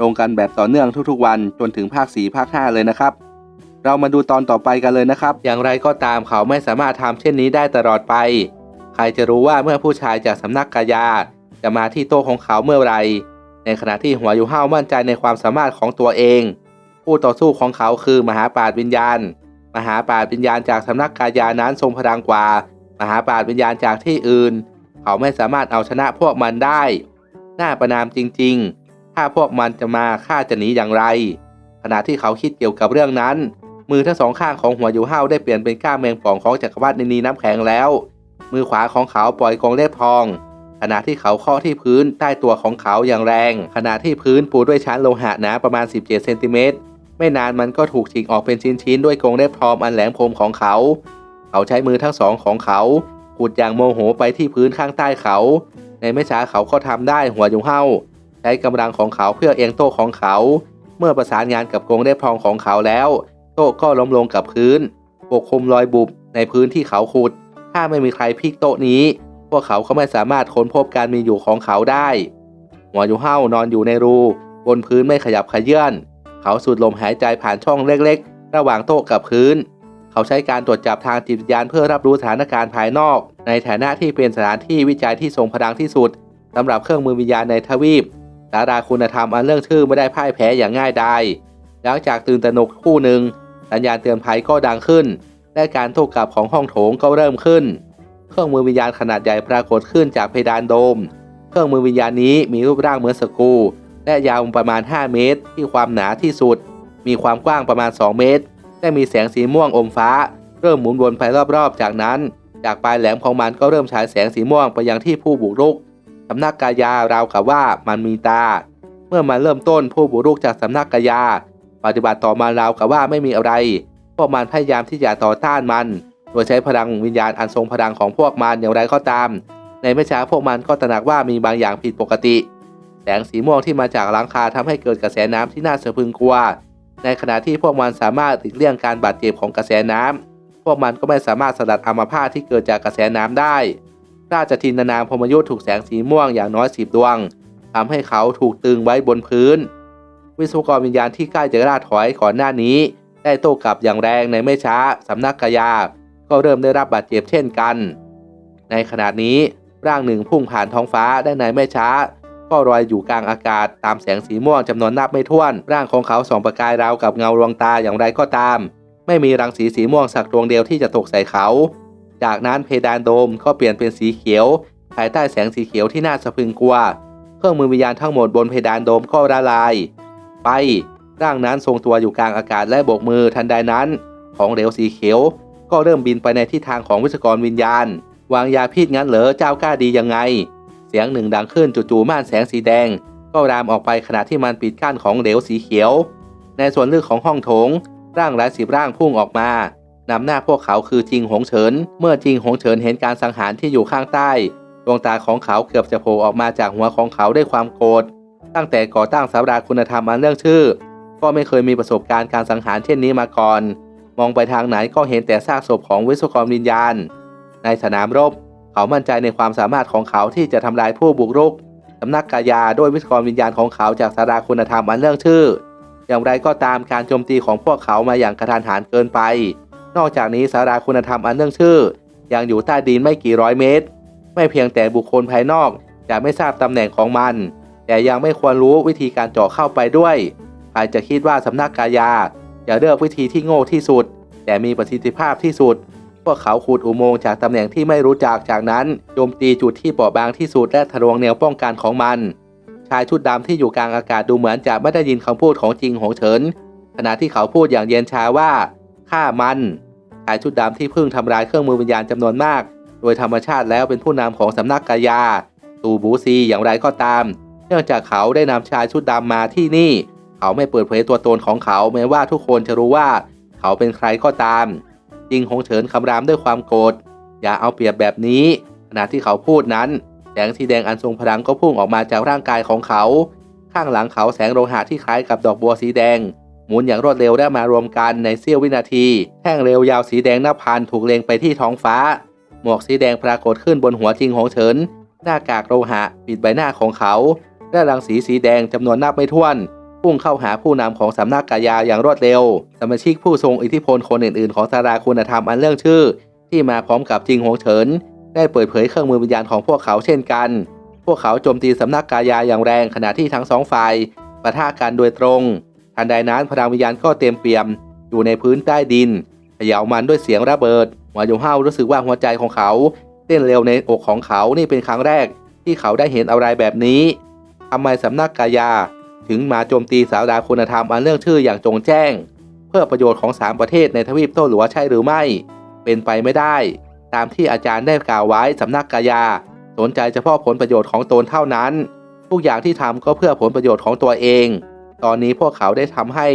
ลงกันแบบต่อเนื่องทุกๆวันจนถึงภาค 4 ภาค 5 เลยนะครับ เรามาดูตอนต่อไปกันเลยนะครับ อย่างไรก็ตามเขาไม่สามารถทำเช่นนี้ได้ตลอดไป ใครจะรู้ว่าเมื่อผู้ชายจากสำนักกายา จะมาที่โต๊ะของเขาเมื่อไหรในขณะที่หัวยูห้าวมั่นใจในความสามารถของตัวเอง ผู้ต่อสู้ของเขาคือมหาปราดวิญญาณ มหาปราดวิญญาณจากสำนักกายานั้นทรงพลังกว่า มหาปราดวิญญาณจากที่อื่น เขาไม่สามารถเอาชนะพวกมันได้ น่าประนามจริง ๆ ถ้าพวกมันจะมาข้าจะหนีอย่างไร ขณะที่เขาคิดเกี่ยวกับเรื่องนั้น มือทั้งสองข้างของหัวยูห้าวได้เปลี่ยนเป็นก้ามแมงป่องของจักรวรรดินีน้ำแข็งแล้ว มือขวาของเขาปล่อยกองเล็บทอง ขณะที่เขาเคาะที่พื้นใต้ตัวของเขาอย่างแรง ขณะที่พื้นปูด้วยชั้นโลหะหนาประมาณ 17เซนติเมตรไม่นานมันก็ถูกฉีกออกเป็นชิ้นๆด้วยกรงเล็บทองอันแหลมคมของเขา เขาใช้มือทั้งสองของเขาขุดอย่างโมโหไปที่พื้นข้างใต้เขา ในไม่ช้าเขาก็ทำได้หัวยุงเห่า ใช้กำลังของเขาเพื่อเอียงโต๊ะของเขา เมื่อประสานงานกับกรงเล็บทองของเขาแล้ว โต๊ะก็ล้มลงกับพื้นปกคลุมรอยบุบในพื้นที่เขาขุด ถ้าไม่มีใครพลิกโต๊ะนี้ พวกเขาก็ไม่สามารถค้นพบการมีอยู่ของเขาได้หัวยูเห่านอนอยู่ในรู บนพื้นไม่ขยับขยื่นเขาสูดลมหายใจผ่านช่องเล็กๆ ระหว่างโต๊ะกับพื้น เขาใช้การตรวจจับทางจิตวิญญาณเพื่อรับรู้สถานการณ์ภายนอก ในฐานะที่เป็นสถานที่วิจัยที่ทรงพลังที่สุดสำหรับเครื่องมือวิญญาณในทวีป สาราคุณธรรมอันเรื่องชื่อไม่ได้พ่ายแพ้อย่างง่ายดายหลังจากตื่นตระหนกคู่หนึ่งสัญญาณเตือนภัยก็ดังขึ้น และการโต้กลับของห้องโถงก็เริ่มขึ้น เครื่องมือวิญญาณขนาดใหญ่ปรากฏขึ้นจากเพดานโดม เครื่องมือวิญญาณนี้มีรูปร่างเหมือนสกูและยาวประมาณ 5 เมตร ที่ความหนาที่สุด มีความกว้างประมาณ 2 เมตร และมีแสงสีม่วงอมฟ้า เริ่มหมุนวนไปรอบๆ จากนั้น จากปลายแหลมของมันก็เริ่มฉายแสงสีม่วงไปยังที่ผู้บุกรุก สำนักกายาราวกับว่ามันมีตา เมื่อมันเริ่มต้นผู้บุกรุกจากสำนักกายา ปฏิบัติต่อมาราวกับว่าไม่มีอะไร พวกมันพยายามที่จะต่อต้านมัน โดยใช้พลังวิญญาณอันทรงพลังของพวกมันอย่างไรก็ตาม ในไม่ช้าพวกมันก็ตระหนักว่ามีบางอย่างผิดปกติ แสงสีม่วงที่มาจากหลังคาทำให้เกิดกระแสน้ำที่น่าสะพรึงกลัว ในขณะที่พวกมันสามารถหลีกเลี่ยงการบาดเจ็บของกระแสน้ำพวกมันก็ไม่สามารถสลัดอัมพาตที่เกิดจากกระแสน้ำได้ ราชทินนามพมยุทธ์ถูกแสงสีม่วงอย่างน้อยสิบดวงทำให้เขาถูกตึงไว้บนพื้น วิศวกรวิญญาณที่ใกล้จะล่าถอยก่อนหน้านี้ ได้โต้กลับอย่างแรงในไม่ช้าสำนักกายา ก็เริ่มได้รับบาดเจ็บเช่นกัน ในขณะนี้ร่างหนึ่งพุ่งผ่านท้องฟ้าได้ในไม่ช้า ก็ลอยอยู่กลางอากาศตามแสงสีม่วงจำนวนนับไม่ถ้วน ร่างของเขาส่องประกายราวกับเงาดวงตาอย่างไรก็ตาม ไม่มีรังสีสีม่วงสักดวงเดียวที่จะตกใส่เขา จากนั้นเพดานโดมก็เปลี่ยนเป็นสีเขียว ภายใต้แสงสีเขียวที่น่าสะพรึงกลัว เครื่องมือวิญญาณทั้งหมดบนเพดานโดมก็ละลาย ไปร่างนั้นทรงตัวอยู่กลางอากาศและโบกมือทันใดนั้น ของเหลวสีเขียว ก็เริ่มบินไปในทิศทางของวิศกรวิญญาณ วางยาพิษงั้นเหรอเจ้ากล้าดียังไง เสียงหนึ่งดังขึ้นจู่ๆม่านแสงสีแดง ก็รามออกไปขณะที่มันปิดกั้นของเหลวสีเขียว ในส่วนลึกของห้องโถง ร่างหลายสิบร่างพุ่งออกมา นำหน้าพวกเขาคือจิงหงเฉิน เมื่อจิงหงเฉินเห็นการสังหารที่อยู่ข้างใต้ ดวงตาของเขาเกือบจะโผล่ออกมาจากหัวของเขาด้วยความโกรธ ตั้งแต่ก่อตั้งสาราคุณธรรมอันเรื่องชื่อ ก็ไม่เคยมีประสบการณ์การสังหารเช่นนี้มาก่อน มองไปทางไหนก็เห็นแต่ซากศพของวิศวกรวิญญาณ ในสนามรบ เขามั่นใจในความสามารถของเขาที่จะทำลายผู้บุกรุกสำนักกายาด้วยวิศวกรวิญญาณของเขาจากสาราคุณธรรมอันเรื่องชื่อ อย่างไรก็ตามการโจมตีของพวกเขามาอย่างกระทันหันเกินไป นอกจากนี้สาราคุณธรรมอันเรื่องชื่อ ยังอยู่ใต้ดินไม่กี่ร้อยเมตร ไม่เพียงแต่บุคคลภายนอกจะไม่ทราบตำแหน่งของมัน แต่ยังไม่ควรรู้วิธีการเจาะเข้าไปด้วยใครจะคิดว่าสำนักกายาจะเลือกวิธีที่โง่ที่สุด แต่มีประสิทธิภาพที่สุด พวกเขาขุดอุโมงค์จากตำแหน่งที่ไม่รู้จักจากนั้นโจมตีจุดที่เปราะบางที่สุดและทะลวงแนวป้องกันของมัน ชายชุดดำที่อยู่กลางอากาศดูเหมือนจะไม่ได้ยินคำพูดของจริงของเฉินขณะที่เขาพูดอย่างเย็นชาว่าฆ่ามันายชุดดำที่เพิ่งทำลายเครื่องมือวิญญาณจำนวนมาก โดยธรรมชาติแล้วเป็นผู้นำของสำนักกายาตูบูซีอย่างไรก็ตาม เนื่องจากเขาได้นำชายชุดดำมาที่นี่ เขาไม่เปิดเผยตัวตนของเขาแม้ว่าทุกคนจะรู้ว่า เขาเป็นใครก็ตามจิงหงเฉินคำรามด้วยความโกรธอย่าเอาเปรียบแบบนี้ ขณะที่เขาพูดนั้น แสงสีแดงอันทรงพลังก็พุ่งออกมาจากร่างกายของเขา ข้างหลังเขาแสงโลหะที่คล้ายกับดอกบัวสีแดง หมุนอย่างรวดเร็วได้มารวมกันในเสี้ยววินาที แท่งเร็วยาวสีแดงหน้าพันถูกเล็งไปที่ท้องฟ้า หมวกสีแดงปรากฏขึ้นบนหัวจริงหงเฉิน หน้ากากโลหะปิดใบหน้าของเขา และรังสีสีแดงจำนวนนับไม่ถ้วนพุ่งเข้าหาผู้นำของสำนักกายาอย่างรวดเร็ว สมาชิกผู้ทรงอิทธิพลคนอื่นๆ ของสาราคุณธรรมอันเรื่องชื่อ ที่มาพร้อมกับจริงหงเฉิน ได้เปิดเผยเครื่องมือวิญญาณของพวกเขาเช่นกัน พวกเขาโจมตีสำนักกายาอย่างแรงขณะที่ทั้งสองฝ่ายปะทะกันโดยตรง ทันใดนั้นพลังวิญญาณก็เต็มเปี่ยม อยู่ในพื้นใต้ดินเขย่ามันด้วยเสียงระเบิดหัวยูเฮารู้สึกว่าหัวใจของเขา เต้นเร็วในอกของเขานี่เป็นครั้งแรกที่เขาได้เห็นอะไรแบบนี้ทำไมสำนักกายา ถึงมาโจมตีสาวดาคุณธรรมอันเรื่องชื่ออย่างจงแจ้ง เพื่อประโยชน์ของสามประเทศในทวีปโต้หลัวใช่หรือไม่ เป็นไปไม่ได้ ตามที่อาจารย์ได้กล่าวไว้สำนักกายา สนใจเฉพาะผลประโยชน์ของตนเท่านั้น ทุกอย่างที่ทำก็เพื่อผลประโยชน์ของตัวเอง ตอนนี้พวกเขาได้ทำให้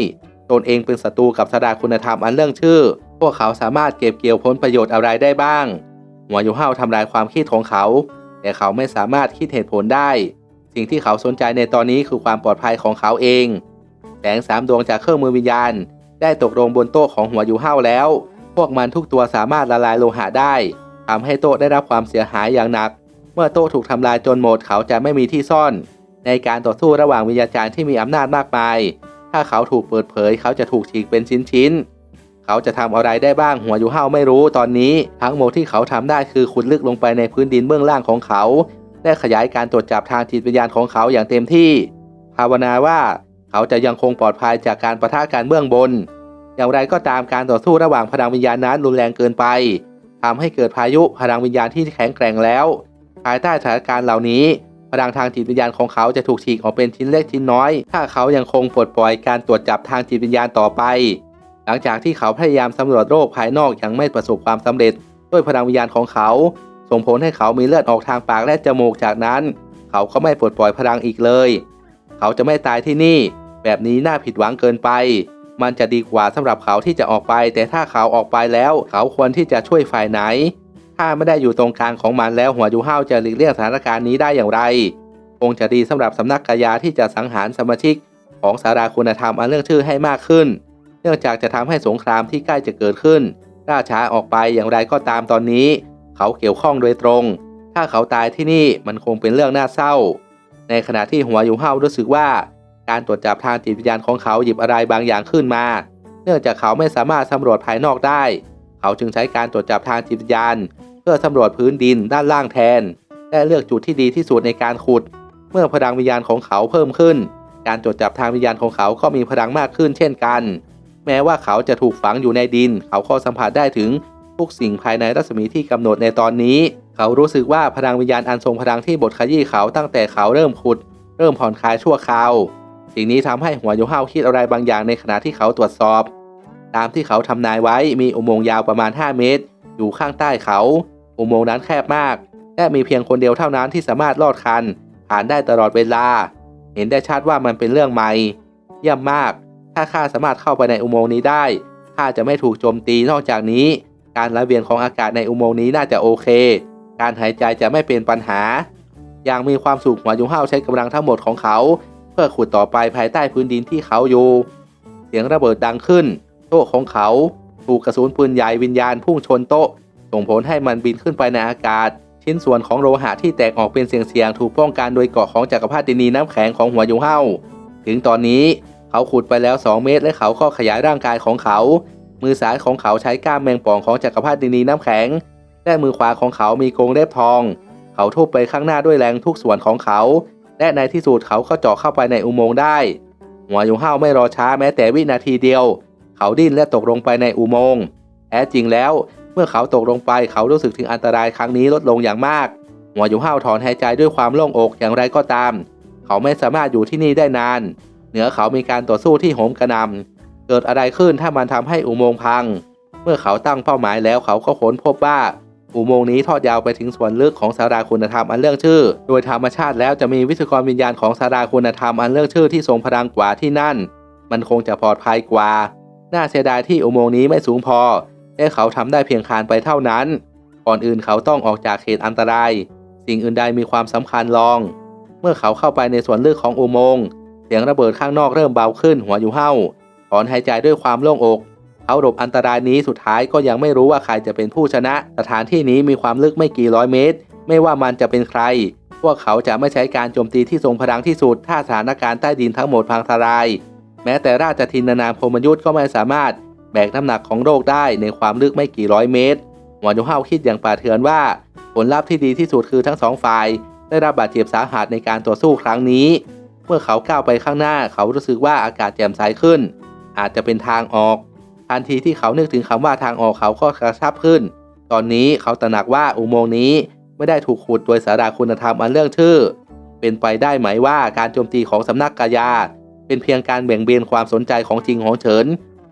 ตนเองเป็นศัตรูกับสดาคุณธรรมอันเรื่องชื่อ พวกเขาสามารถเก็บเกี่ยวผลประโยชน์อะไรได้บ้าง หัวยูเฮาทำลายความคิดของเขา แต่เขาไม่สามารถคิดเหตุผลได้ สิ่งที่เขาสนใจในตอนนี้คือความปลอดภัยของเขาเอง แสงสามดวงจากเครื่องมือวิญญาณ ได้ตกลงบนโต๊ะของหัวยูเฮาแล้ว พวกมันทุกตัวสามารถละลายโลหะได้ทำให้โต๊ะได้รับความเสียหายอย่างหนัก เมื่อโต๊ะถูกทำลายจนหมดเขาจะไม่มีที่ซ่อน ในการต่อสู้ระหว่างวิญญาจารย์ที่มีอำนาจมากมาย ถ้าเขาถูกเปิดเผย เขาจะถูกฉีกเป็นชิ้นๆ เขาจะทำอะไรได้บ้างหัวยู่เฮาไม่รู้ตอนนี้ ทั้งหมดที่เขาทำได้คือขุดลึกลงไปในพื้นดินเบื้องล่างของเขา และขยายการตรวจจับทางจิตวิญญาณของเขาอย่างเต็มที่ ภาวนาว่าเขาจะยังคงปลอดภัยจากการประทะการเบื้องบน อย่างไรก็ตามการต่อสู้ระหว่างพลังวิญญาณนั้นรุนแรงเกินไปทำให้เกิดพายุพลังวิญญาณที่แข็งแกร่งแล้ว ภายใต้สถานการณ์เหล่านี้ พลังทางจิตวิญญาณของเขาจะถูกฉีกออกเป็นชิ้นเล็กชิ้นน้อย ถ้าเขายังคงปลดปล่อยการตรวจจับทางจิตวิญญาณต่อไป หลังจากที่เขาพยายามสำรวจโรคภายนอกยังไม่ประสบความสำเร็จ ด้วยพลังวิญญาณของเขา ส่งผลให้เขามีเลือดออกทางปากและจมูกจากนั้น เขาก็ไม่ปลดปล่อยพลังอีกเลย เขาจะไม่ตายที่นี่ แบบนี้น่าผิดหวังเกินไป มันจะดีกว่าสำหรับเขาที่จะออกไป แต่ถ้าเขาออกไปแล้ว เขาควรที่จะช่วยฝ่ายไหน ถ้าไม่ได้อยู่ตรงกลางของมันแล้วหัวยูห้าจะหลีกเลี่ยงสถานการณ์นี้ได้อย่างไร คงจะดีสำหรับสำนักกายาที่จะสังหารสมาชิกของสาราคุณธรรมอันเรื่องชื่อให้มากขึ้น เนื่องจากจะทำให้สงครามที่ใกล้จะเกิดขึ้นล่าช้าออกไปอย่างไรก็ตามตอนนี้ เขาเกี่ยวข้องโดยตรง ถ้าเขาตายที่นี่มันคงเป็นเรื่องน่าเศร้า ในขณะที่หัวยูห้ารู้สึกว่า การตรวจจับทางจิตวิญญาณของเขาหยิบอะไรบางอย่างขึ้นมา เนื่องจากเขาไม่สามารถสำรวจภายนอกได้ เขาจึงใช้การตรวจจับทางจิตวิญญาณ เพื่อสำรวจพื้นดินด้านล่างแทน และเลือกจุดที่ดีที่สุดในการขุด เมื่อพลังวิญญาณของเขาเพิ่มขึ้น การตรวจจับทางวิญญาณของเขาก็มีพลังมากขึ้นเช่นกัน แม้ว่าเขาจะถูกฝังอยู่ในดิน เขาก็สัมผัสได้ถึงทุกสิ่งภายในรัศมีที่กำหนดในตอนนี้ เขารู้สึกว่าพลังวิญญาณอันทรงพลังที่บดขยี้เขาตั้งแต่เขาเริ่มขุด เริ่มผ่อนคลายชั่วคราว สิ่งนี้ทำให้หัวโยห้าคิดอะไรบางอย่างในขณะที่เขาตรวจสอบ ตามที่เขาทำนายไว้มีอุโมงค์ยาวประมาณ 5 เมตร อยู่ข้างใต้เขา อุโมงค์นั้นแคบมาก และมีเพียงคนเดียวเท่านั้นที่สามารถลอดคัน ผ่านได้ตลอดเวลา เห็นได้ชัดว่ามันเป็นเรื่องใหม่ เยี่ยมมาก ถ้าข้าสามารถเข้าไปในอุโมงค์นี้ได้ข้าจะไม่ถูกโจมตีนอกจากนี้ การไหลเวียนของอากาศในอุโมงค์นี้น่าจะโอเค การหายใจจะไม่เป็นปัญหา อย่างมีความสุขหัวยุงห้าวใช้กำลังทั้งหมดของเขา เพื่อขุดต่อไปภายใต้พื้นดินที่เขาอยู่ เสียงระเบิดดังขึ้น ต๊ะของเขา ถูกกระสุนปืนใหญ่วิญญาณพุ่งชนโต๊ะ ส่งผลให้มันบินขึ้นไปในอากาศ ชิ้นส่วนของโลหะที่แตกออกเป็นเสียงๆถูกป้องกันโดยเกาะของจักรพรรดินีน้ำแข็งของหัวยุงเฮาถึงตอนนี้เขาขุดไปแล้ว 2 เมตร และเขาก็ขยายร่างกายของเขา มือซ้ายของเขาใช้ก้ามแมงป่องของจักรพรรดินีน้ำแข็ง และมือขวาของเขามีกรงเล็บทอง เขาทุบไปข้างหน้าด้วยแรงทุกส่วนของเขา และในที่สุดเขาก็เจาะเข้าไปในอุโมงค์ได้ หัวยุงเฮาไม่รอช้าแม้แต่วินาทีเดียว เขาดิ้นและตกลงไปในอุโมงค์แท้จริงแล้ว เมื่อเขาตกลงไปเขารู้สึกถึงอันตรายครั้งนี้ลดลงอย่างมากหัวยุงเฮาถอนหายใจด้วยความโล่งอกอย่างไรก็ตาม เขาไม่สามารถอยู่ที่นี่ได้นาน เหนือเขามีการต่อสู้ที่โหมกระหนำเกิดอะไรขึ้นถ้ามันทำให้อุโมงค์พัง เมื่อเขาตั้งเป้าหมายแล้วเขาก็ค้นพบว่าอุโมงค์นี้ทอดยาวไปถึงส่วนลึกของสาราคุณธรรมอันเรื่องชื่อ โดยธรรมชาติแล้วจะมีวิศวกรวิญญาณของสาราคุณธรรมอันเรื่องชื่อที่ทรงพลังกว่าที่นั่น มันคงจะปลอดภัยกว่า น่าเสียดายที่อุโมงค์นี้ไม่สูงพอและเขาทำได้เพียงคานไปเท่านั้น ก่อนอื่นเขาต้องออกจากเขตอันตราย สิ่งอื่นใดมีความสำคัญรอง เมื่อเขาเข้าไปในส่วนลึกของอุโมงค์เสียงระเบิดข้างนอกเริ่มเบาขึ้นหัวอยู่เห้าถอนหายใจด้วยความโล่งอก เขาหลบอันตรายนี้สุดท้ายก็ยังไม่รู้ว่าใครจะเป็นผู้ชนะ สถานที่นี้มีความลึกไม่กี่ร้อยเมตร ไม่ว่ามันจะเป็นใคร พวกเขาจะไม่ใช้การโจมตีที่ทรงพลังที่สุด ถ้าสถานการณ์ใต้ดินทั้งหมดพังทลาย แม้แต่ราชทินนานาพมยุทธ์ก็ไม่สามารถแบกน้ำหนักของโลกได้ในความลึกไม่กี่ร้อยเมตรหัวอยู่เห้าคิดอย่างป่าเถือนว่า ผลลัพธ์ที่ดีที่สุดคือทั้งสองฝ่าย ได้รับบาดเจ็บสาหัสในการต่อสู้ครั้งนี้ เมื่อเขาก้าวไปข้างหน้าเขารู้สึกว่าอากาศแจ่มใสขึ้น อาจจะเป็นทางออกทันทีที่เขานึกถึงคำว่าทางออกเขาก็กระชับขึ้น ตอนนี้เขาตระหนักว่าอุโมงค์นี้ไม่ได้ถูกขุดโดยสาราคุณธรรมอันเรื่องชื่อ เป็นไปได้ไหมว่าการโจมตีของสำนักกายา เป็นเพียงการแบ่งเบนความสนใจของจริงของเฉิน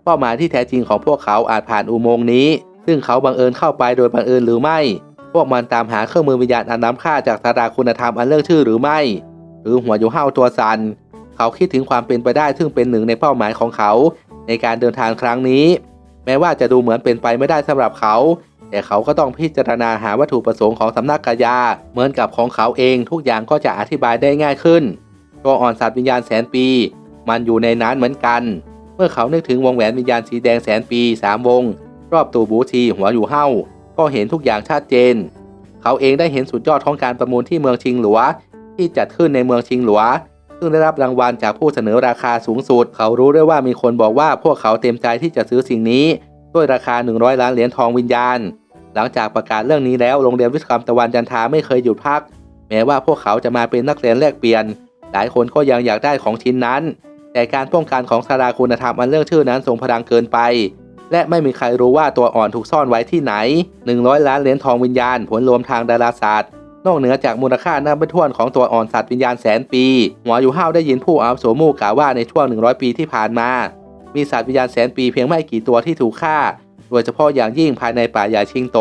เป้าหมายที่แท้จริงของพวกเขาอาจผ่านอุโมงค์นี้ ซึ่งเขาบังเอิญเข้าไปโดยบังเอิญหรือไม่ พวกมันตามหาเครื่องมือวิญญาณอันน้ำค่าจากสาราคุณธรรมอันเรื่องชื่อหรือไม่ หรือหัวอยู่เห้าตัวสัน เขาคิดถึงความเป็นไปได้ซึ่งเป็นหนึ่งในเป้าหมายของเขา ในการเดินทางครั้งนี้ แม้ว่าจะดูเหมือนเป็นไปไม่ได้สำหรับเขา แต่เขาก็ต้องพิจารณาหาวัตถุประสงค์ของสำนักกายา เหมือนกับของเขาเองทุกอย่างก็จะอธิบายได้ง่ายขึ้นตัวอ่อนสัตว์วิญญาณแสนปี มันอยู่ในนั้นเหมือนกัน เมื่อเขานึกถึงวงแหวนวิญญาณสีแดงแสนปีสามวง รอบตูบูทีหัวอยู่เห้าก็เห็นทุกอย่างชัดเจน เขาเองได้เห็นสุดยอดของการประมูลที่เมืองชิงหลัว ที่จัดขึ้นในเมืองชิงหลัว ซึ่งได้รับรางวัลจากผู้เสนอราคาสูงสุด เขารู้ด้วยว่ามีคนบอกว่าพวกเขาเต็มใจที่จะซื้อสิ่งนี้ ด้วยราคา 100 ล้านเหรียญทองวิญญาณ หลังจากประกาศเรื่องนี้แล้วโรงเรียนวิศวกรรมตะวันจันทาไม่เคยหยุดพัก แม้ว่าพวกเขาจะมาเป็นนักเรียนแลกเปลี่ยน หลายคนก็ยังอยากได้ของชิ้นนั้น แต่การป้องกันของสาราคุณธรรมอันเรื่องชื่อนั้นทรงพลังเกินไป และไม่มีใครรู้ว่าตัวอ่อนถูกซ่อนไว้ที่ไหน 100 ล้านเหรียญทองวิญญาณ ผลรวมทางดาราศาสตร์ นอกเหนือจากมูลค่านับไม่ถ้วนของตัวอ่อนสัตว์วิญญาณแสนปีหัวอยู่ห้าวได้ยินผู้อาวุโสมู่กล่าวว่าในช่วง 100 ปีที่ผ่านมา มีสัตว์วิญญาณแสนปีเพียงไม่กี่ตัวที่ถูกฆ่า โดยเฉพาะอย่างยิ่งภายในป่าใหญ่ชิงโต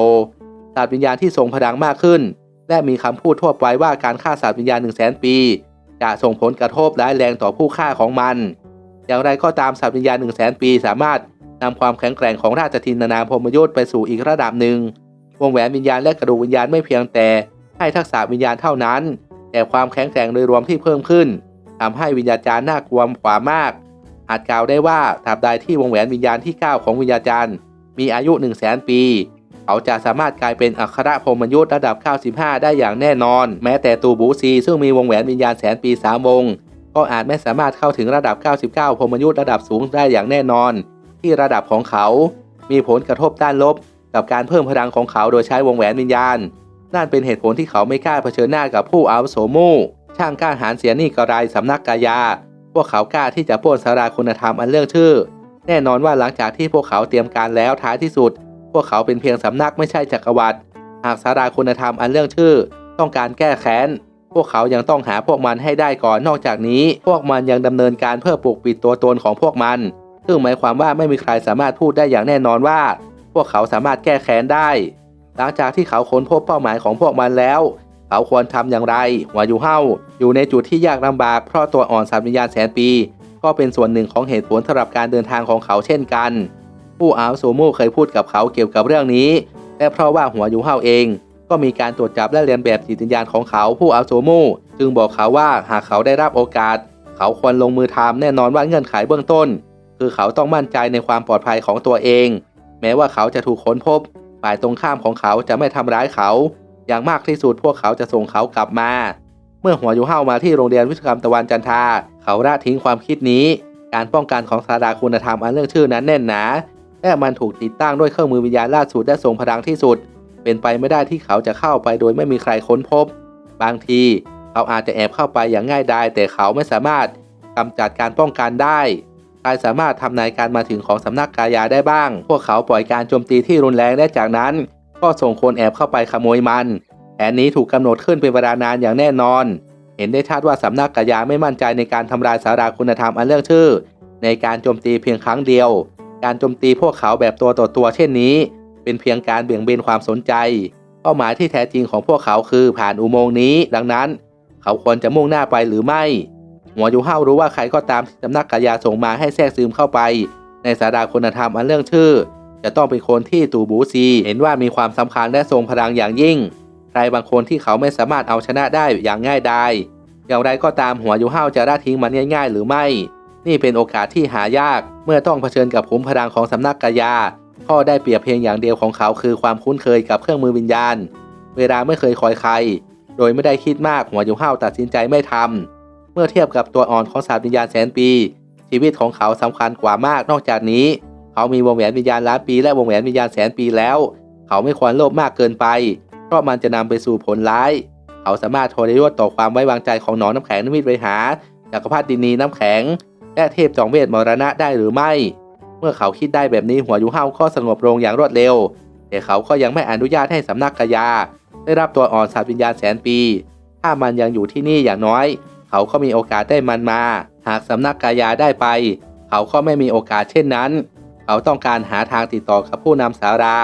สัตว์วิญญาณที่ทรงพลังมากขึ้น และมีคำพูดทั่วไปว่าการฆ่าสัตว์วิญญาณ1 0 0 0 0แสนปี จะส่งผลกระทบร้ายแรงต่อผู้ฆ่าของมัน อย่างไรก็ตามสัตว์วิญญาณ1 0 0 0 0แสนปีสามารถนำความแข็งแกร่งของราชทินนานาพมยุทธ์ไปสู่อีกระดับหนึ่ง วงแหวนวิญญาณและกระดูกวิญญาณไม่เพียงแต่ให้ทักษะวิญญาณเท่านั้น แต่ความแข็งแกร่งโดยรวมที่เพิ่มขึ้นทำให้วิญญาจารย์น่ากลัวกว่ามาก อาจกล่าวได้ว่าตราบใดที่วงแหวนวิญญาณที่ 9 ของวิญญาจารย์ มีอายุ 1 0 0 0 0แสนปี เขาจะสามารถกลายเป็นอัครพรมยุทธ์ระดับ 95 ได้อย่างแน่นอน แม้แต่ตูบูซีซึ่งมีวงแหวนวิญญาณแสนปีสามวง ก็อาจไม่สามารถเข้าถึงระดับ 99 พรมยุทธ์ระดับสูงได้อย่างแน่นอน ที่ระดับของเขา มีผลกระทบด้านลบ กับการเพิ่มพลังของเขาโดยใช้วงแหวนวิญญาณ นั่นเป็นเหตุผลที่เขาไม่กล้าเผชิญหน้ากับผู้อาวุโสมู่ช่างกล้าหาญเสียนี่กระไรสำนักกายา พวกเขากล้าที่จะป้นสาราคุณธรรมอันเรื่องชื่อ แน่นอนว่าหลังจากที่พวกเขาเตรียมการแล้วท้ายที่สุด พวกเขาเป็นเพียงสำนักไม่ใช่จักรวรรดิหากสาราคุณธรรมอันเรื่องชื่อ ต้องการแก้แค้น พวกเขายังต้องหาพวกมันให้ได้ก่อนนอกจากนี้ พวกมันยังดำเนินการเพื่อปกปิดตัวตนของพวกมัน ซึ่งหมายความว่าไม่มีใครสามารถพูดได้อย่างแน่นอนว่า พวกเขาสามารถแก้แค้นได้ หลังจากที่เขาค้นพบเป้าหมายของพวกมันแล้ว เขาควรทำอย่างไรวอยู่เห้าอยู่ในจุดที่ยากลำบากเพราะตัวอ่อนสัตว์วิญญาณแสนปี ก็เป็นส่วนหนึ่งของเหตุผลสำหรับการเดินทางของเขาเช่นกัน ผู้อาวุโสมู่เคยพูดกับเขาเกี่ยวกับเรื่องนี้ และเพราะว่าหัวยูเห้าเอง ก็มีการตรวจจับและเรียนแบบจิตวิญญาณของเขาผู้อาวุโสมู่จึงบอกเขาว่าหากเขาได้รับโอกาส เขาควรลงมือทำแน่นอนว่าเงื่อนไขเบื้องต้น คือเขาต้องมั่นใจในความปลอดภัยของตัวเอง แม้ว่าเขาจะถูกค้นพบ ฝ่ายตรงข้ามของเขาจะไม่ทำร้ายเขา อย่างมากที่สุดพวกเขาจะส่งเขากลับมา เมื่อหัวยูเฮามาที่โรงเรียนวิศวกรรมตะวันจันทาเขาละทิ้งความคิดนี้การป้องกันของสาราคุณธรรมอันเรื่องชื่อนั้นแน่นหนา และมันถูกติดตั้งด้วยเครื่องมือวิญญาณล่าสุดและทรงพลังที่สุด เป็นไปไม่ได้ที่เขาจะเข้าไปโดยไม่มีใครค้นพบ บางทีเขาอาจจะแอบเข้าไปอย่างง่ายดายแต่เขาไม่สามารถกำจัดการป้องกันได้ใครสามารถทำนายการมาถึงของสำนักกายาได้บ้าง พวกเขาปล่อยการโจมตีที่รุนแรงและจากนั้น ก็ส่งคนแอบเข้าไปขโมยมันแผนนี้ถูกกำหนดขึ้นเป็นเวลานานอย่างแน่นอน เห็นได้ชัดว่าสำนักกายาไม่มั่นใจในการทำลายสาราคุณธรรมอันเรื่องชื่อ ในการโจมตีเพียงครั้งเดียว การโจมตีพวกเขาแบบตัวต่อตัวเช่นนี้ เป็นเพียงการเบี่ยงเบนความสนใจ เป้าหมายที่แท้จริงของพวกเขาคือผ่านอุโมงค์นี้ ดังนั้น เขาควรจะมุ่งหน้าไปหรือไม่หัวยูเฮารู้ว่าใครก็ตามที่สำนักกายาส่งมาให้แทรกซึมเข้าไป ในสาราคุณธรรมอันเรื่องชื่อ จะต้องเป็นคนที่ตูบูซี เห็นว่ามีความสำคัญและทรงพลังอย่างยิ่ง ใครบางคนที่เขาไม่สามารถเอาชนะได้อย่างง่ายดายอย่างไรก็ตามหัวยูเฮาจะละทิ้งมันง่าย ๆ หรือไม่ นี่เป็นโอกาสที่หายาก เมื่อต้องเผชิญกับขุมพลังของสำนักกายา ข้อได้เปรียบเพียงอย่างเดียวของเขาคือความคุ้นเคยกับเครื่องมือวิญญาณ เวลาไม่เคยคอยใคร โดยไม่ได้คิดมากหัวยูเฮาตัดสินใจไม่ทำเมื่อเทียบกับตัวอ่อนของศาสตร์วิญญาณแสนปี ชีวิตของเขาสำคัญกว่ามากนอกจากนี้ เขามีวงแหวนวิญญาณล้านปีและวงแหวนวิญญาณแสนปีแล้ว เขาไม่ควรโลภมากเกินไป เพราะมันจะนำไปสู่ผลร้าย เขาสามารถทนได้รวดต่อความไว้วางใจของหนอนน้ำแข็งนิมิตไวหาจักรพรรดินีน้ำแข็ง และเทพจองเวทมรณะได้หรือไม่ เมื่อเขาคิดได้แบบนี้หัวยูเฮาก็สงบลงอย่างรวดเร็ว แต่เขาก็ยังไม่อนุญาตให้สำนักกายา ได้รับตัวอ่อนสัตว์วิญญาณแสนปี ถ้ามันยังอยู่ที่นี่อย่างน้อย เขาก็มีโอกาสได้มันมา หากสำนักกายาได้ไป เขาก็ไม่มีโอกาสเช่นนั้น เขาต้องการหาทางติดต่อกับผู้นำสารา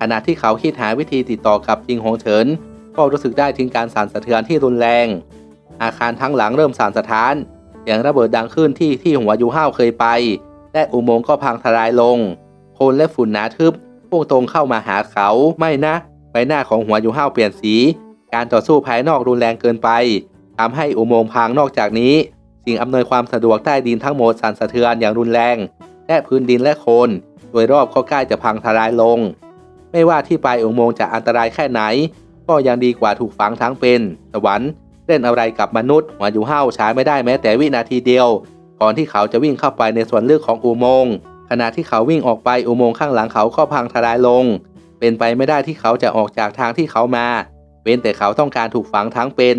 ขณะที่เขาคิดหาวิธีติดต่อกับจิงหงเฉินก็รู้สึกได้ถึงการสั่นสะเทือนที่รุนแรง อาคารทั้งหลังเริ่มสั่นสะท้าน เสียงระเบิดดังขึ้นที่ที่หัวยูห้าวเคยไป และอุโมงค์ก็พังทลายลง โคลนและฝุ่นหนาทึบพุ่งตรงเข้ามาหาเขาไม่นะใบหน้าของหัวยูห้าวเปลี่ยนสี การต่อสู้ภายนอกรุนแรงเกินไปทำให้อุโมงค์พังนอกจากนี้ สิ่งอำนวยความสะดวกใต้ดินทั้งหมดสั่นสะเทือนอย่างรุนแรง และพื้นดินและโคลนโดยรอบก็ใกล้จะพังทลายลง ไม่ว่าที่ปลายอุโมงค์จะอันตรายแค่ไหน ก็ยังดีกว่าถูกฝังทั้งเป็น สวรรค์ เล่นอะไรกับมนุษย์หัวยูห้าวใช้ไม่ได้แม้แต่วินาทีเดียว ก่อนที่เขาจะวิ่งเข้าไปในส่วนลึกของอุโมงค์ขณะที่เขาวิ่งออกไปอุโมงค์ข้างหลังเขาก็พังทลายลง เป็นไปไม่ได้ที่เขาจะออกจากทางที่เขามา เว้นแต่เขาต้องการถูกฝังทั้งเป็น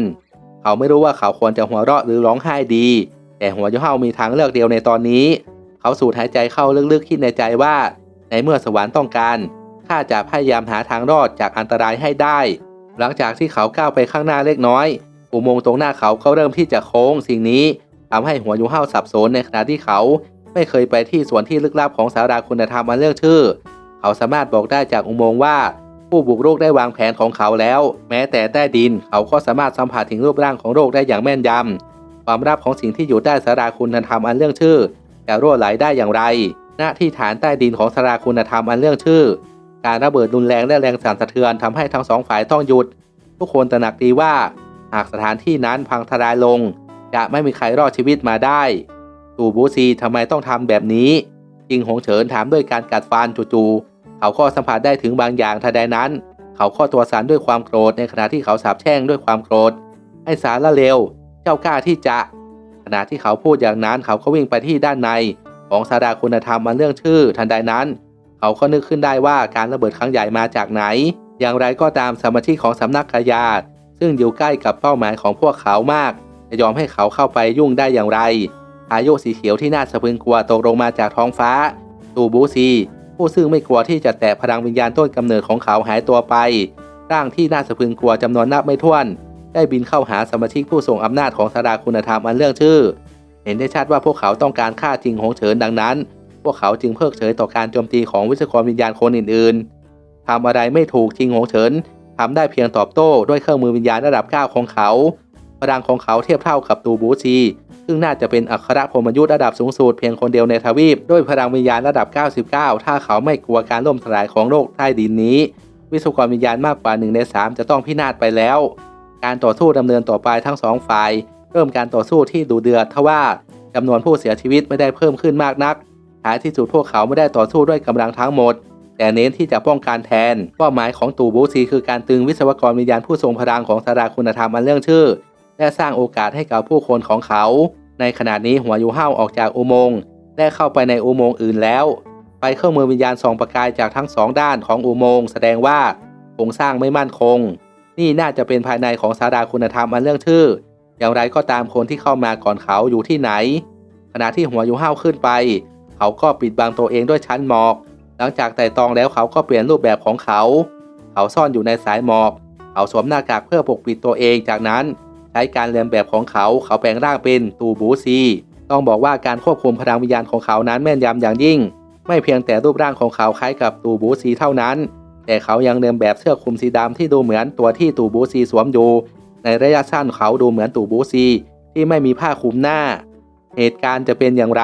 เขาไม่รู้ว่าเขาควรจะหัวเราะหรือร้องไห้ดี แต่หัวยูห้ามีทางเลือกเดียวในตอนนี้ เขาสูดหายใจเข้าลึกๆคิดในใจว่า ในเมื่อสวรรค์ต้องการข้าจะพยายามหาทางรอดจากอันตรายให้ได้ หลังจากที่เขาก้าวไปข้างหน้าเล็กน้อย อุโมงค์ตรงหน้าเขาก็เริ่มที่จะโค้งสิ่งนี้ทำให้หัวยูห้าสับสนในขณะที่เขา ไม่เคยไปที่สวนที่ลึกลับของสาราคุณธรรมอันเรื่องชื่อ เขาสามารถบอกได้จากอุโมงค์ว่า ผู้บุกรุกได้วางแผนของเขาแล้ว แม้แต่ใต้ดิน เขาก็สามารถสัมผัสถึงรูปร่างของโรคได้อย่างแม่นยำความลับของสิ่งที่อยู่ใต้สาราคุณธรรมอันเรื่องชื่อจะรั่วไหลได้อย่างไร ณ ที่ฐานใต้ดินของสาราคุณธรรมอันเรื่องชื่อ การระเบิดรุนแรงและแรงสั่นสะเทือนทำให้ทั้งสองฝ่ายต้องหยุด ทุกคนตระหนักดีว่า หากสถานที่นั้นพังทลายลง จะไม่มีใครรอดชีวิตมาได้ตู่บูซีทำไมต้องทำแบบนี้จิงหงเฉินถามด้วยการกัดฟันจู่ๆเขาก็สัมผัสได้ถึงบางอย่างทันใดนั้น เขาก็ตัวสั่นด้วยความโกรธในขณะที่เขาสาบแช่งด้วยความโกรธไอ้สารละเลวเจ้ากล้าที่จะ ขณะที่เขาพูดอย่างนั้นเขาก็วิ่งไปที่ด้านในของสาราคุณธรรมมันเรื่องชื่อทันใดนั้น เขาก็นึกขึ้นได้ว่าการระเบิดครั้งใหญ่มาจากไหน อย่างไรก็ตามสมาชิกของสำนักขยาด ซึ่งอยู่ใกล้กับเป้าหมายของพวกเขามาก จะยอมให้เขาเข้าไปยุ่งได้อย่างไรอายุสีเขียวที่น่าสะพรึงกลัวตกลงมาจากท้องฟ้าตูบูซี ผู้ซึ่งไม่กลัวที่จะแตะพลังวิญญาณต้นกำเนิดของเขาหายตัวไป ร่างที่น่าสะพรึงกลัวจำนวนนับไม่ถ้วน ได้บินเข้าหาสมาชิกผู้ทรงอำนาจของสาราคุณธรรมอันเรื่องชื่อ เห็นได้ชัดว่าพวกเขาต้องการฆ่าจริงหงเฉินดังนั้น พวกเขาจึงเพิกเฉยต่อการโจมตีของวิศวกรวิญญาณคนอื่นๆทำอะไรไม่ถูกจริงหงเฉิน ทำได้เพียงตอบโต้ด้วยเครื่องมือวิญญาณระดับ 9 ของเขา พลังของเขาเทียบเท่ากับตูบูซีซึ่งน่าจะเป็นอัครพรมยุทธ์ระดับสูงสุดเพียงคนเดียวในทวีป ด้วยพลังวิญญาณระดับ 99 ถ้าเขาไม่กลัวการล่มสลายของโลกใต้ดินนี้ วิศวกรวิญญาณมากกว่า1ใน3 จะต้องพินาศไปแล้ว การต่อสู้ดำเนินต่อไปทั้งสองฝ่าย เริ่มการต่อสู้ที่ดุเดือดทว่าจำนวนผู้เสียชีวิตไม่ได้เพิ่มขึ้นมากนักท้ายที่สุดพวกเขาไม่ได้ต่อสู้ด้วยกำลังทั้งหมด แต่เน้นที่จะป้องกันแทนเป้าหมายของตู่บูซีคือการตึงวิศวกรวิญญาณผู้ทรงพลังของสาราคุณธรรมอันเรื่องชื่อ และสร้างโอกาสให้กับผู้คนของเขา ในขณะนี้หัวยูห้าออกจากอุโมงค์และเข้าไปในอุโมงค์อื่นแล้วไฟเครื่องมือวิญญาณส่องประกายจากทั้งสองด้านของอุโมงค์แสดงว่าโครงสร้างไม่มั่นคง นี่น่าจะเป็นภายในของสาราคุณธรรมอันเรื่องชื่อ อย่างไรก็ตามคนที่เข้ามาก่อนเขาอยู่ที่ไหน ขณะที่หัวยูห้าขึ้นไป เขาก็ปิดบังตัวเองด้วยชั้นหมอก หลังจากไต่ตองแล้วเขาก็เปลี่ยนรูปแบบของเขา เขาซ่อนอยู่ในสายหมอก เขาสวมหน้ากากเพื่อปกปิดตัวเอง จากนั้นใช้การเลียนแบบของเขา เขาแปลงร่างเป็นตูบูซี ต้องบอกว่าการควบคุมพลังวิญญาณของเขานั้นแม่นยำอย่างยิ่ง ไม่เพียงแต่รูปร่างของเขาคล้ายกับตูบูซีเท่านั้น แต่เขายังเดินแบบเสื้อคลุมสีดำที่ดูเหมือนตัวที่ตูบูซีสวมอยู่ ในระยะสั้นเขาดูเหมือนตูบูซีที่ไม่มีผ้าคลุมหน้า เหตุการณ์จะเป็นอย่างไร